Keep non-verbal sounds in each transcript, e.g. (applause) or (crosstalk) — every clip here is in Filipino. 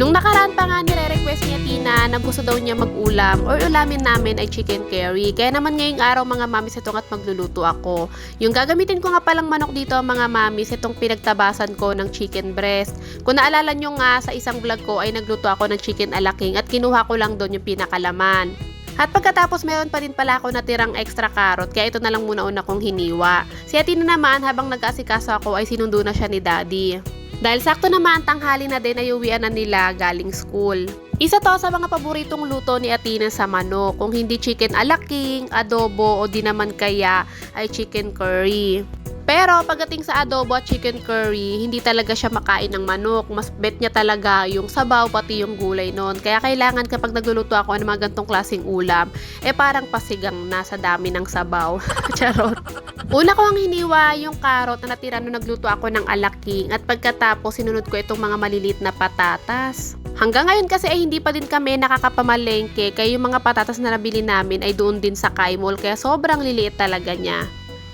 Nung nakaraan pa nga nire-request niya Tina na gusto daw niya mag-ulam or ulamin namin ay chicken curry. Kaya naman ngayong araw mga mamis itong at magluluto ako. Yung gagamitin ko nga palang manok dito mga mamis itong pinagtabasan ko ng chicken breast. Kung naalala nyo nga sa isang vlog ko ay nagluto ako ng chicken alaking at kinuha ko lang doon yung pinakalaman. At pagkatapos meron pa din pala ako natirang extra carrot kaya ito na lang muna una kong hiniwa. Si Atina naman habang nag-asikaso ako ay sinundo na siya ni daddy. Dahil sakto naman tanghali na din ay uwian na nila galing school. Isa to sa mga paboritong luto ni Atina sa manok. Kung hindi chicken alaking, adobo o di naman kaya ay chicken curry. Pero pagdating sa adobo at chicken curry, hindi talaga siya makain ng manok. Mas bet niya talaga yung sabaw pati yung gulay noon. Kaya kailangan kapag nagluluto ako ng mga gantong klaseng ulam, eh parang pasigang na sa dami ng sabaw. (laughs) Charot. Una ko ang hiniwa yung carrot na natira nung nagluto ako ng alaking at pagkatapos sinunod ko itong mga malilit na patatas. Hanggang ngayon kasi ay hindi pa din kami nakakapamalengke kaya yung mga patatas na nabili namin ay doon din sa Kai Mall kaya sobrang liliit talaga niya.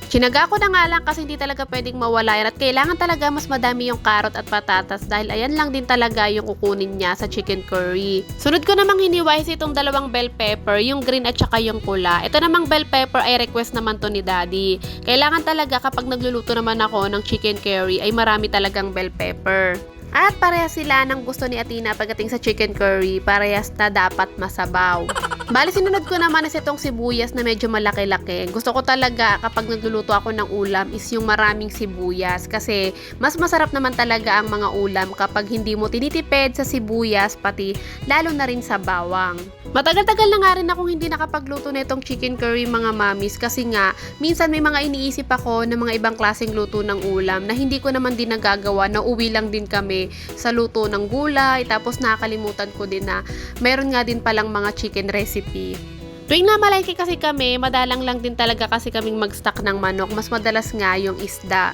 Sinaga ko na nga lang kasi hindi talaga pwedeng mawala yan at kailangan talaga mas madami yung carrot at patatas dahil ayan lang din talaga yung kukunin niya sa chicken curry. Sunod ko namang hiniwais itong dalawang bell pepper, yung green at saka yung pula. Ito namang bell pepper ay request naman to ni daddy. Kailangan talaga kapag nagluluto naman ako ng chicken curry ay marami talagang bell pepper. At parehas sila ng gusto ni Atina pagdating sa chicken curry, parehas na dapat masabaw. Bali, sinunod ko naman is itong sibuyas na medyo malaki-laki. Gusto ko talaga kapag nagluluto ako ng ulam is yung maraming sibuyas kasi mas masarap naman talaga ang mga ulam kapag hindi mo tinitipid sa sibuyas pati lalo na rin sa bawang. Matagal-tagal na nga rin akong hindi nakapagluto na itong chicken curry mga mamis kasi nga minsan may mga iniisip ako ng mga ibang klaseng luto ng ulam na hindi ko naman din nagagawa na uwi lang din kami sa luto ng gulay tapos nakakalimutan ko din na meron nga din palang mga chicken recipe. Tuwing namalengke kasi kami, madalang lang din talaga kasi kaming mag-stock ng manok. Mas madalas nga yung isda.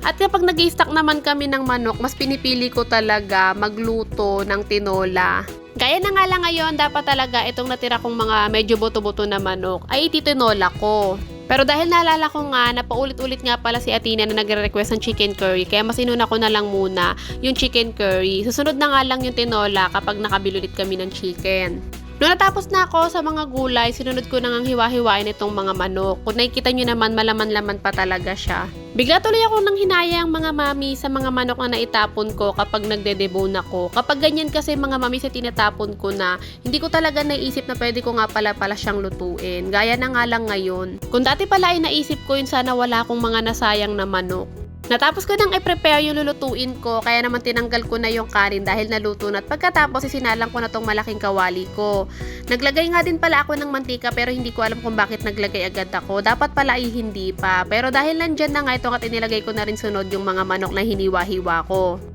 At kapag nag stock naman kami ng manok, mas pinipili ko talaga magluto ng tinola. Gaya na nga lang ngayon, dapat talaga itong natira kong mga medyo buto-buto na manok ay ititinola ko. Pero dahil naalala ko nga na paulit-ulit nga pala si Atina na nagre-request ng chicken curry, kaya mas inuna ko na lang muna yung chicken curry. Susunod na nga lang yung tinola kapag nakabili ulit kami ng chicken. Noong natapos na ako sa mga gulay, sinunod ko nang hiwa-hiwain itong mga manok. Kung nakikita nyo naman, malaman-laman pa talaga siya. Bigla tuloy ako nang hinayang mga mami sa mga manok na naitapon ko kapag nagde-debone ako. Kapag ganyan kasi mga mami sa tinatapon ko na, hindi ko talaga naisip na pwede ko nga pala pala siyang lutuin. Gaya na nga lang ngayon. Kung dati pala ay naisip ko yun sana wala akong mga nasayang na manok. Natapos ko nang i-prepare yung lulutuin ko, kaya naman tinanggal ko na yung kanin dahil naluto na at pagkatapos isinalang ko na tong malaking kawali ko. Naglagay nga din pala ako ng mantika pero hindi ko alam kung bakit naglagay agad ako. Dapat pala ay hindi pa. Pero dahil nandyan na nga ito at inilagay ko na rin sunod yung mga manok na hiniwa-hiwa ko.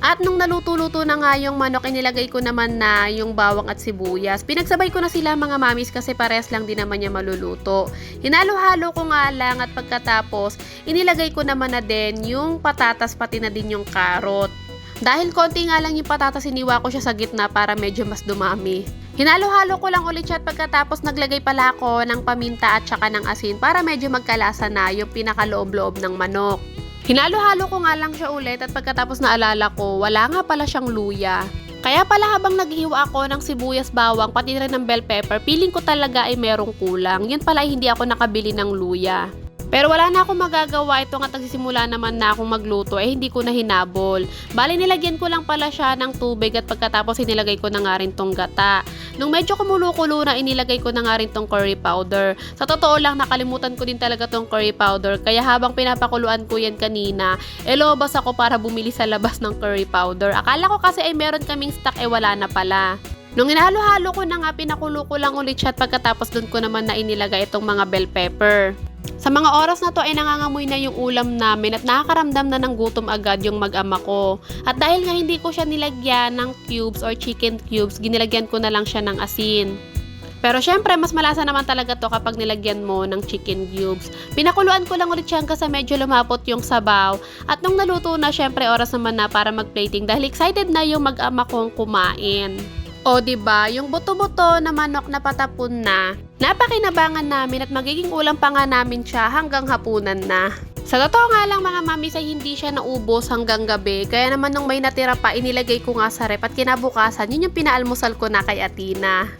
At nung naluto-luto na nga yung manok, inilagay ko naman na yung bawang at sibuyas. Pinagsabay ko na sila mga mamis kasi parehas lang din naman niya maluluto. Hinalo-halo ko nga lang at pagkatapos, inilagay ko naman na din yung patatas pati na din yung carrot. Dahil konti nga lang yung patatas, iniwa ko siya sa gitna para medyo mas dumami. Hinalo-halo ko lang ulit siya at pagkatapos naglagay pala ako ng paminta at saka ng asin para medyo magkalasa na yung pinakaloob-loob ng manok. Hinalo-halo ko nga lang siya ulit at pagkatapos naalala ko, wala nga pala siyang luya. Kaya pala habang naghiwa ako ng sibuyas bawang pati rin ng bell pepper, feeling ko talaga ay merong kulang. Yun pala ay hindi ako nakabili ng luya. Pero wala na akong magagawa ito nga nagsisimula naman na akong magluto eh hindi ko na hinabol. Bali nilagyan ko lang pala siya ng tubig at pagkatapos inilagay ko na nga rin tong gata. Nung medyo kumulo-kulo na inilagay ko na nga rin tong curry powder. Sa totoo lang nakalimutan ko din talaga tong curry powder kaya habang pinapakuluan ko yan kanina, elobas ako para bumili sa labas ng curry powder. Akala ko kasi ay meron kaming stock eh wala na pala. Nung inahalo-halo ko na nga, pinakulo ko lang ulit siya at pagkatapos doon ko naman na inilagay itong mga bell pepper. Sa mga oras na to ay nangangamoy na yung ulam namin at nakakaramdam na ng gutom agad yung mag-ama ko. At dahil nga hindi ko siya nilagyan ng cubes or chicken cubes, ginilagyan ko na lang siya ng asin. Pero syempre, mas malasa naman talaga to kapag nilagyan mo ng chicken cubes. Pinakuluan ko lang ulit siya hanggang sa medyo lumapot yung sabaw. At nung naluto na, syempre oras naman na para mag-plating dahil excited na yung mag-ama kong kumain. O, ba yung buto-buto na manok na patapon na, napakinabangan namin at magiging ulam pa nga namin siya hanggang hapunan na. Sa totoo nga lang mga mamis ay hindi siya naubos hanggang gabi. Kaya naman nung may natira pa, inilagay ko nga sa rep at kinabukasan, yun yung pinaalmusal ko na kay Atina.